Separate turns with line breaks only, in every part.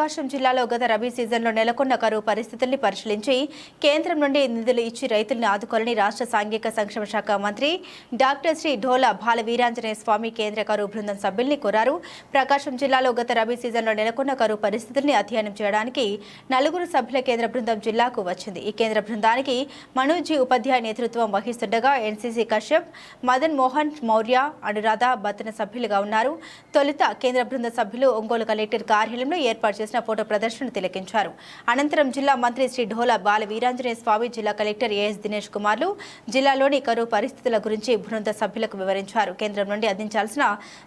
ప్రకాశం జిల్లాలో గత రబీ సీజన్లో నెలకొన్న కరువు పరిస్థితుల్ని పరిశీలించి కేంద్రం నుండి నిధులు ఇచ్చి రైతుల్ని ఆదుకోవాలని రాష్ట్ర సాంఘిక సంక్షేమ శాఖ మంత్రి డాక్టర్ శ్రీ ఢోలా బాల వీరాంజనేయ స్వామి కేంద్ర కరువు బృందం సభ్యుల్ని కోరారు. ప్రకాశం జిల్లాలో గత రబీ సీజన్లో నెలకొన్న కరువు పరిస్థితుల్ని అధ్యయనం చేయడానికి నలుగురు సభ్యుల కేంద్ర బృందం జిల్లాకు వచ్చింది. ఈ కేంద్ర బృందానికి మనోజీ ఉపాధ్యాయ నేతృత్వం వహిస్తుండగా ఎన్సీసీ కశ్యప్ మదన్ మోహన్ మౌర్య అనురాధ బతన సభ్యులుగా ఉన్నారు. తొలుత కేంద్ర బృంద సభ్యులు ఒంగోలు కలెక్టర్ కార్యాలయంలో ఏర్పాటు చేశారు. చేసిన ఫోటో ప్రదర్శన తిలకించారు. అనంతరం జిల్లా మంత్రి శ్రీ ఢోలా బాల వీరాంజనేయ స్వామి జిల్లా కలెక్టర్ ఏఎస్ దినేష్ కుమార్లు జిల్లాలోని కరువు పరిస్థితుల గురించి బృంద సభ్యులకు వివరించారు. కేంద్రం నుండి అందించాల్సిన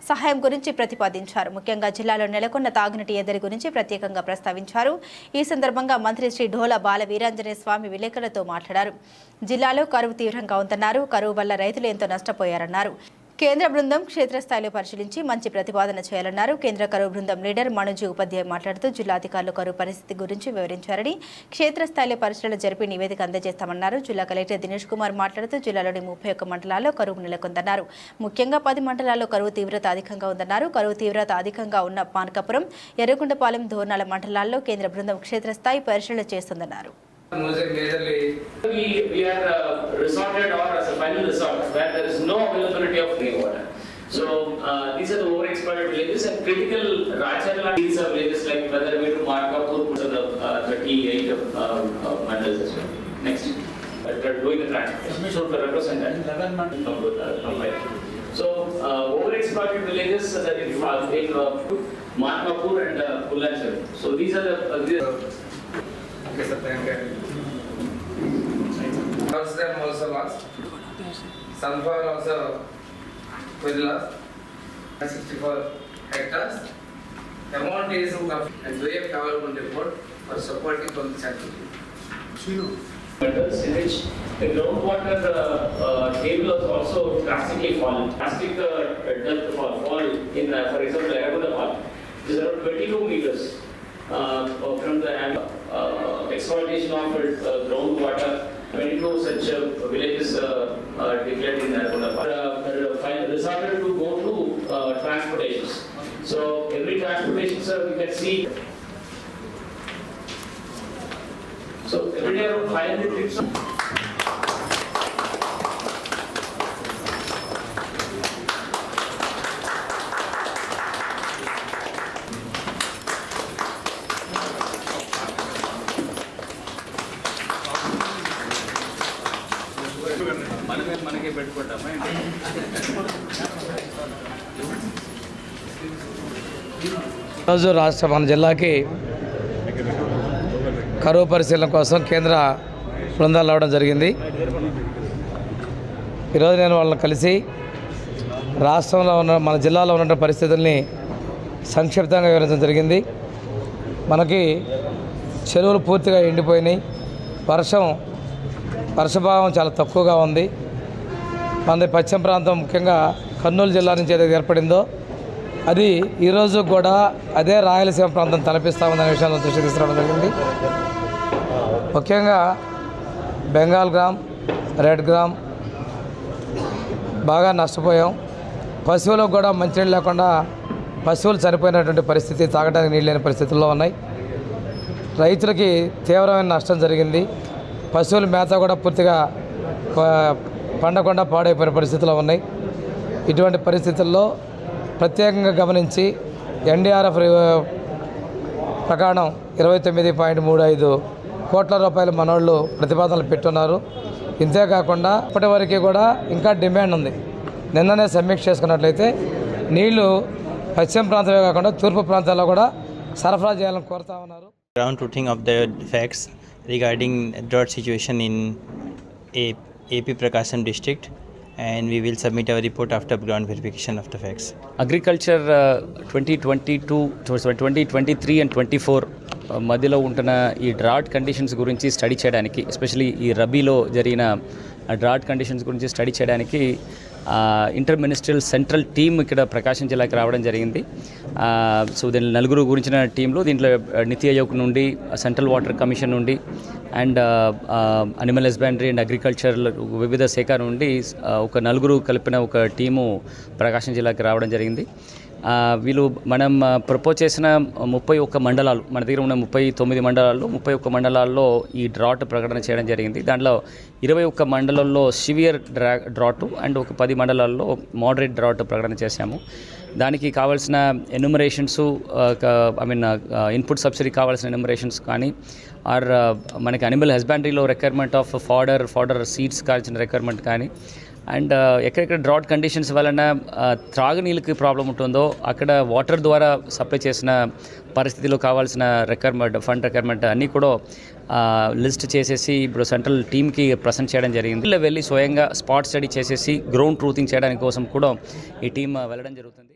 సహాయం గురించి ప్రతిపాదించారు. ముఖ్యంగా జిల్లాలో నెలకొన్న తాగునీటి ఎద్దరి గురించి ప్రత్యేకంగా ప్రస్తావించారు. ఈ సందర్భంగా మంత్రి శ్రీ ఢోలా బాల వీరాంజనేయ స్వామి విలేకరులతో మాట్లాడారు. జిల్లాలో కరువు తీవ్రంగా ఉందన్నారు. కరువు వల్ల రైతులు ఎంతో నష్టపోయారన్నారు. కేంద్ర బృందం క్షేత్రస్థాయిలో పరిశీలించి మంచి ప్రతిపాదన చేయాలన్నారు. కేంద్ర కరువు బృందం లీడర్ మనోజీ ఉపాధ్యాయ మాట్లాడుతూ జిల్లా అధికారులు కరువు పరిస్థితి గురించి వివరించారని క్షేత్రస్థాయిలో పరిశీలన జరిపి నివేదిక అందజేస్తామన్నారు. జిల్లా కలెక్టర్ దినేష్ కుమార్ మాట్లాడుతూ జిల్లాలోని ముప్పై ఒక్క మండలాల్లో కరువు నెలకొందన్నారు. ముఖ్యంగా పది మండలాల్లో కరువు తీవ్రత అధికంగా ఉందన్నారు. కరువు తీవ్రత అధికంగా ఉన్న పానకపురం ఎర్రగొండపాలెం దోర్నాల మండలాల్లో కేంద్ర బృందం క్షేత్రస్థాయి పరిశీలన చేస్తుందన్నారు.
Music majorly
We, we are uh, resorted or as a final resort where there is no availability of clean water. So uh, these are the overexploited villages and critical Rajala these are villages like whether we to Markapur, so the uh, 38 of uh, uh, mandals as well. Next. Uh, they're doing the transportation. So to represent that. 11 mandals. Uh, combined. So uh, overexploited villages that in, uh, in uh, Markapur and uh, Pullanchal. So these are the, uh, these are
Okay, sir, thank you. Also lost. Sunflower also very lost. 64 hectares. The amount is and we have development report for supporting from the central.
meters in which the groundwater uh, uh, table has also drastically fallen. Drastic uh, depth fall, fall in, uh, for example, Aragoda Park, it is around 22 meters uh, from the uh, exploitation of uh, groundwater. 22 such villages uh, uh, declared in Park. Uh, resorted to go to transportations. So every transportation, sir, we can see So every day around 500 trips.
ఈరోజు రాష్ట్ర మన జిల్లాకి కరువు పరిశీలన కోసం కేంద్ర బృందాలు రావడం జరిగింది. ఈరోజు నేను వాళ్ళని కలిసి రాష్ట్రంలో ఉన్న మన జిల్లాలో ఉన్న పరిస్థితుల్ని సంక్షిప్తంగా వివరించడం జరిగింది. మనకి చెరువులు పూర్తిగా ఎండిపోయినాయి. వర్షం వర్షభావం చాలా తక్కువగా ఉంది. మన పశ్చిమ ప్రాంతం ముఖ్యంగా కర్నూలు జిల్లా నుంచి ఏదైతే ఏర్పడిందో అది ఈరోజు కూడా అదే రాయలసీమ ప్రాంతం తలపిస్తా ఉందనే విషయాన్ని దృష్టి తీసుకురావడం జరిగింది. ముఖ్యంగా బెంగాల్ గ్రామ్ రెడ్ గ్రామ్ బాగా నష్టపోయాం. పశువులకు కూడా మంచినీళ్ళు లేకుండా పశువులు చనిపోయినటువంటి పరిస్థితి తాగడానికి నీళ్ళు లేని పరిస్థితుల్లో ఉన్నాయి. రైతులకి తీవ్రమైన నష్టం జరిగింది. పశువుల మేత కూడా పూర్తిగా పండకుండా పాడైపోయిన పరిస్థితులు ఉన్నాయి. ఇటువంటి పరిస్థితుల్లో ప్రత్యేకంగా గమనించి ఎన్డీఆర్ఎఫ్ ప్రకారం ఇరవై తొమ్మిది పాయింట్ మూడు ఐదు కోట్ల రూపాయలు మనోళ్ళు ప్రతిపాదనలు పెట్టున్నారు. ఇంతేకాకుండా ఇప్పటివరకు కూడా ఇంకా డిమాండ్ ఉంది. నిన్ననే సమీక్ష చేసుకున్నట్లయితే నీళ్ళు పశ్చిమ ప్రాంతమే కాకుండా తూర్పు ప్రాంతాల్లో కూడా సరఫరా చేయాలని కోరుతా ఉన్నారు.
Ground truthing of the facts regarding drought situation in A- AP Prakasam district and we will submit our report after ground verification of the facts.
Agriculture twenty twenty two twenty twenty three and twenty four మధ్యలో ఉంటున్న ఈ drought conditions గురించి study చేయడానికి especially ఈ రబీలో జరిగిన drought conditions గురించి study చేయడానికి ఇంటర్ మినిస్ట్రియల్ సెంట్రల్ టీమ్ ఇక్కడ ప్రకాశం జిల్లాకి రావడం జరిగింది. సో దీని నలుగురు గురించిన టీంలో దీంట్లో నితి ఆయోగ్ నుండి సెంట్రల్ వాటర్ కమిషన్ నుండి and animal husbandry and agriculture వివిధ శాఖ నుండి ఒక నలుగురు కలిపిన ఒక టీము ప్రకాశం జిల్లాకి రావడం జరిగింది. వీళ్ళు మనం ప్రపోజ్ చేసిన ముప్పై ఒక్క మండలాలు మన దగ్గర ఉన్న ముప్పై తొమ్మిది మండలాల్లో ముప్పై ఒక్క మండలాల్లో ఈ డ్రాట్ ప్రకటన చేయడం జరిగింది. దాంట్లో ఇరవై ఒక్క మండలాల్లో సివియర్ డ్రా డ్రాటు అండ్ ఒక పది మండలాల్లో మోడరేట్ డ్రాట్ ప్రకటన చేశాము. దానికి కావాల్సిన enumerations I mean input subsidy కావాల్సిన ఎన్యుమరేషన్స్ కానీ ఆర్ మనకి animal హస్బెండరీలో requirement of fodder fodder seeds కావాల్సిన రిక్వైర్మెంట్ కానీ అండ్ ఎక్కడెక్కడ డ్రాట్ కండిషన్స్ వలన త్రాగునీళ్ళకి ప్రాబ్లం ఉంటుందో అక్కడ వాటర్ ద్వారా సప్లై చేసిన పరిస్థితిలో కావాల్సిన రిక్వైర్మెంట్ ఫండ్ రిక్వైర్మెంట్ అన్నీ కూడా లిస్ట్ చేసేసి ఇప్పుడు సెంట్రల్ టీమ్కి ప్రజెంట్ చేయడం జరిగింది. వెళ్ళి స్వయంగా స్పాట్ స్టడీ చేసేసి గ్రౌండ్ ట్రూతింగ్ చేయడానికి కోసం కూడా ఈ టీం వెళ్ళడం జరుగుతుంది.